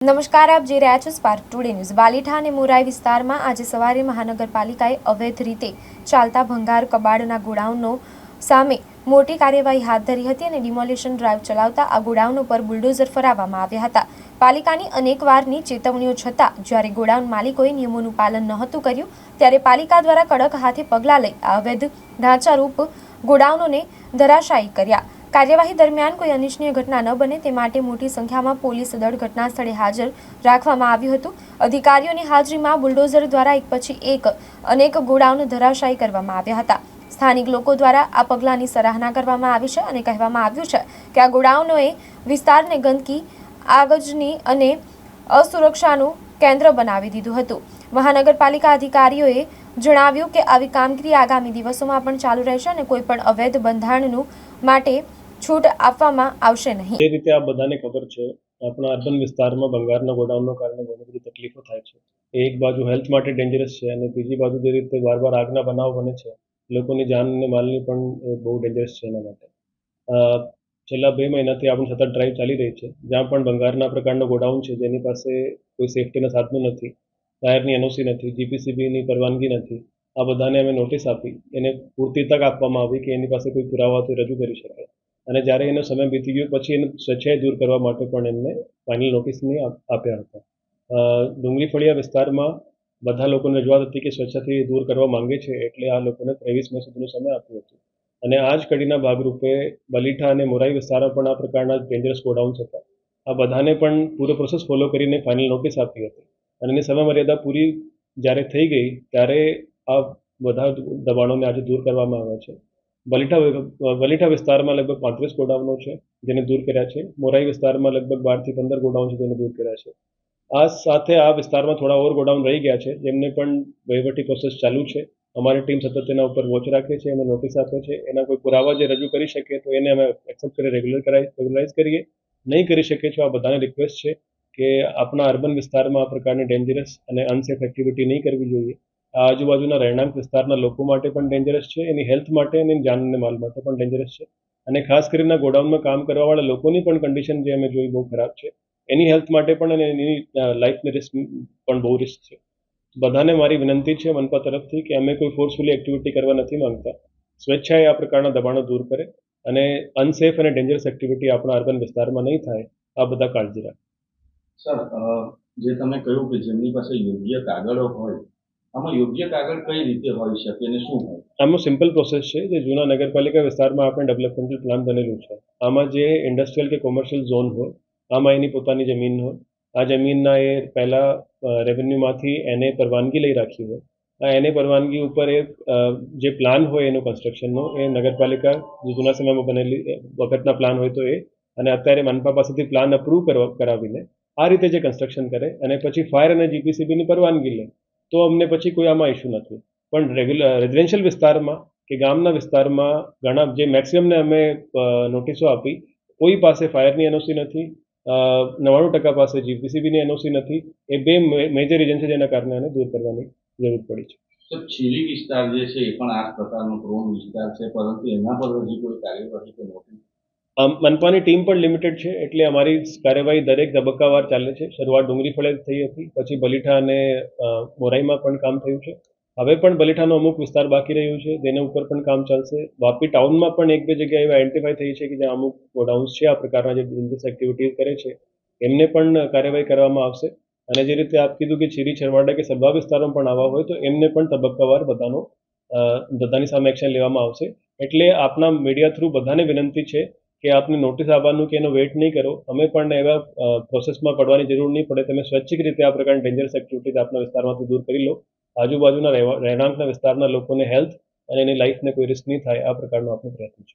નમસ્કાર, આપ જે રહ્યા છો સ્પાર્ક ટુડે ન્યૂઝ બાલીઠા અને મોરાઈ વિસ્તારમાં આજે સવારે મહાનગરપાલિકાએ અવૈધ રીતે ચાલતા ભંગાર કબાડના ગોડાઉનો સામે મોટી કાર્યવાહી હાથ ધરી હતી અને ડિમોલિશન ડ્રાઈવ ચલાવતા આ ગોડાઉનો પર બુલડોઝર ફરાવવામાં આવ્યા હતા. પાલિકાની અનેકવારની ચેતવણીઓ છતાં, જ્યારે ગોડાઉન માલિકોએ નિયમોનું પાલન નહોતું કર્યું, ત્યારે પાલિકા દ્વારા કડક હાથે પગલાં લઈ આ અવૈધ ઢાંચારૂપ ગોડાઉનોને ધરાશાયી કર્યા. કાર્યવાહી દરમિયાન કોઈ અનિચ્છનીય ઘટના ન બને તે માટે મોટી સંખ્યામાં પોલીસ દળ ઘટના સ્થળે હાજર રાખવામાં આવ્યું હતું. અધિકારીઓની હાજરીમાં બુલડોઝર દ્વારા એક પછી એક અનેક ગોડાઉન ધરાશાયી કરવામાં આવ્યા હતા. સ્થાનિક લોકો દ્વારા આ પગલાંની સરાહના કરવામાં આવી છે અને કહેવામાં આવ્યું છે કે આ ગોડાઉનોએ વિસ્તારને ગંદકી, આગજની અને અસુરક્ષાનું કેન્દ્ર બનાવી દીધું હતું. મહાનગરપાલિકા અધિકારીઓએ જણાવ્યું કે આવી કામગીરી આગામી દિવસોમાં પણ ચાલુ રહેશે અને કોઈ પણ અવૈધ બંધારણનું માટે છૂટ આપવામાં આવશે નહીં. જે રીતે આ બધાને ખબર છે, આપણા અર્બન વિસ્તારમાં ભંગારના ગોડાઉનના કારણે ઘણી બધી તકલીફો થાય છે. એક બાજુ હેલ્થ માટે ડેન્જરસ છે અને બીજી બાજુ જે રીતે વાર વાર આગના બનાવ બને છે, લોકોની જાન અને માલની પણ બહુ ડેન્જરસ છે એના માટે. છેલ્લા બે મહિનાથી આપણી સતત ડ્રાઈવ ચાલી રહી છે, જ્યાં પણ ભંગારના પ્રકારનો ગોડાઉન છે, જેની પાસે કોઈ સેફટીના સાધનો નથી, ટાયરની એનઓસી નથી જીપીસીબીની પરવાનગી નથી, આ બધાને અમે નોટિસ આપી, એને પૂરતી તક આપવામાં આવી કે એની પાસે કોઈ પુરાવાથી રજૂ કરી શકાય. અને જ્યારે એનો સમય બીતી ગયો, પછી એને સ્વેચ્છાએ દૂર કરવા માટે પણ એમને ફાઇનલ નોટિસની આપ- આપ્યા હતા. ડુંગળી ફળિયા વિસ્તારમાં બધા લોકોને રજૂઆત હતી કે સ્વચ્છતાથી દૂર કરવા માંગે છે, એટલે આ લોકોને ત્રેવીસ મે સુધીનો સમય આપ્યો હતો. અને આ જ કડીના ભાગરૂપે બલીઠા અને મોરાઈ વિસ્તારમાં પણ આ પ્રકારના ડેન્જરસ ગોડાઉન્સ હતા. આ બધાને પણ પૂરો પ્રોસેસ ફોલો કરીને ફાઇનલ નોટિસ આપી હતી. અને એની સમય મર્યાદા પૂરી જ્યારે થઈ ગઈ, ત્યારે આ બધા દબાણોને આજે દૂર કરવામાં આવ્યા છે. બલીઠા વલીઠા વિસ્તારમાં લગભગ પાંત્રીસ ગોડાઉનો છે જેને દૂર કર્યા છે. મોરાઈ વિસ્તારમાં લગભગ બારથી પંદર ગોડાઉન છે તેને દૂર કર્યા છે. આ સાથે આ વિસ્તારમાં થોડા ઓર ગોડાઉન રહી ગયા છે જેમને પણ વહીવટી પ્રોસેસ ચાલુ છે. અમારી ટીમ સતત તેના ઉપર વોચ રાખે છે અને નોટિસ આપે છે. એના કોઈ પુરાવા જે રજૂ કરી શકે તો એને અમે એક્સેપ્ટ કરી રેગ્યુલર કરાઈ રેગ્યુલાઇઝ કરીએ. નહીં કરી શકીએ છો આ બધાને રિક્વેસ્ટ છે કે આપણા અર્બન વિસ્તારમાં આ પ્રકારની ડેન્જરસ અને અનસેફ એક્ટિવિટી નહીં કરવી જોઈએ. આજુબાજુના રહેણાંક વિસ્તારના લોકો માટે પણ ડેન્જરસ છે, એની હેલ્થ માટે અને જાન અને માલ માટે પણ ડેન્જરસ છે. અને ખાસ કરીને ગોડાઉનમાં કામ કરવાવાળા લોકોની પણ કન્ડિશન જે અમે જોઈ બહુ ખરાબ છે. એની હેલ્થ માટે પણ અને એની લાઈફને રિસ્ક પણ બહુ રિસ્ક છે. બધાને મારી વિનંતી છે મનપા તરફથી કે અમે કોઈ ફોર્સફુલી એક્ટિવિટી કરવા નથી માંગતા. સ્વેચ્છાએ આ પ્રકારના દબાણો દૂર કરે અને અનસેફ અને ડેન્જરસ એક્ટિવિટી આપણા અર્બન વિસ્તારમાં નહીં થાય, આ બધા કાળજી રાખે. સર જે તમે કહ્યું કે જેમની પાસે યોગ્ય કાગળો હોય આમાં યોગ્ય કાગળ કઈ રીતે હોઈ શકે અને શું હોય? આમાં સિમ્પલ પ્રોસેસ છે. જે જૂના નગરપાલિકા વિસ્તારમાં આપણે ડેવલપમેન્ટલ પ્લાન બનેલું છે. આમાં જે ઇન્ડસ્ટ્રીયલ કે કોમર્શિયલ ઝોન હોય, આમાં એની પોતાની જમીન હોય. આ જમીનના એ પહેલાં રેવન્યુમાંથી એને પરવાનગી લઈ રાખી હોય. આ એને પરવાનગી ઉપર એ જે પ્લાન હોય એનું કન્સ્ટ્રક્શનનો એ નગરપાલિકા જે જૂના સમયમાં બનેલી વખતના પ્લાન હોય તો એ, અને અત્યારે મનપા પાસેથી પ્લાન અપ્રૂવ કરાવીને આ રીતે જે કન્સ્ટ્રક્શન કરે, અને પછી ફાયર અને જીપીસીબીની પરવાનગી લે. તો અમને પછી કોઈ આમાં ઇશ્યુ નથી. પણ રેગ્યુલર રેઝિડેન્શિયલ વિસ્તારમાં કે ગામના વિસ્તારમાં ઘણા જે મેક્સિમમને અમે નોટિસો આપી, કોઈ પાસે ફાયરની એનઓસી નથી નવ્વાણું ટકા પાસે જીપીસીબીની એનઓસી નથી, એ બે મેજર છે જેના કારણે આને દૂર કરવાની જરૂર પડી છે. તો ચીલી વિસ્તાર જે છે એ પણ આ પ્રકારનો પ્રોન વિસ્તાર છે, પરંતુ એના પર હજી કોઈ કાર્યવાહી કે નોટિસ આમ મનપાની ટીમ પણ લિમિટેડ છે, એટલે અમારી કાર્યવાહી દરેક તબક્કાવાર ચાલે છે. શરૂઆત ડુંગળી ફળે થઈ હતી, પછી બલીઠા અને મોરાઈમાં પણ કામ થયું છે. હવે પણ બલીઠાનો અમુક વિસ્તાર બાકી રહ્યું છે તેના ઉપર પણ કામ ચાલશે. વાપી ટાઉનમાં પણ એક બે જગ્યાએ એવા આઈડેન્ટિફાઈ થઈ છે કે જ્યાં અમુક ગોડાઉન્સ છે, આ પ્રકારના જે બિઝનેસ એક્ટિવિટીઝ કરે છે, એમને પણ કાર્યવાહી કરવામાં આવશે. અને જે રીતે આપ કીધું કે ચીરી છરવાડા કે સભા વિસ્તારોમાં પણ આવા હોય, તો એમને પણ તબક્કાવાર બધાનો બધાની સામે એક્શન લેવામાં આવશે. એટલે આપના મીડિયા થ્રુ બધાને વિનંતી છે કે આપને નોટિસ આવવાનું કે એનો વેઇટ નહીં કરો. અમે પણ એવા પ્રોસેસમાં પડવાની જરૂર નહીં પડે. તમે સ્વૈચ્છિક રીતે આ પ્રકારની ડેન્જરસ એક્ટિવિટીઝ આપના વિસ્તારમાંથી દૂર કરી લો. આજુબાજુના રહેણાંકના વિસ્તારના લોકોને હેલ્થ અને એની લાઈફને કોઈ રિસ્ક નહીં થાય. આ પ્રકારનો આપણો પ્રયત્ન છે.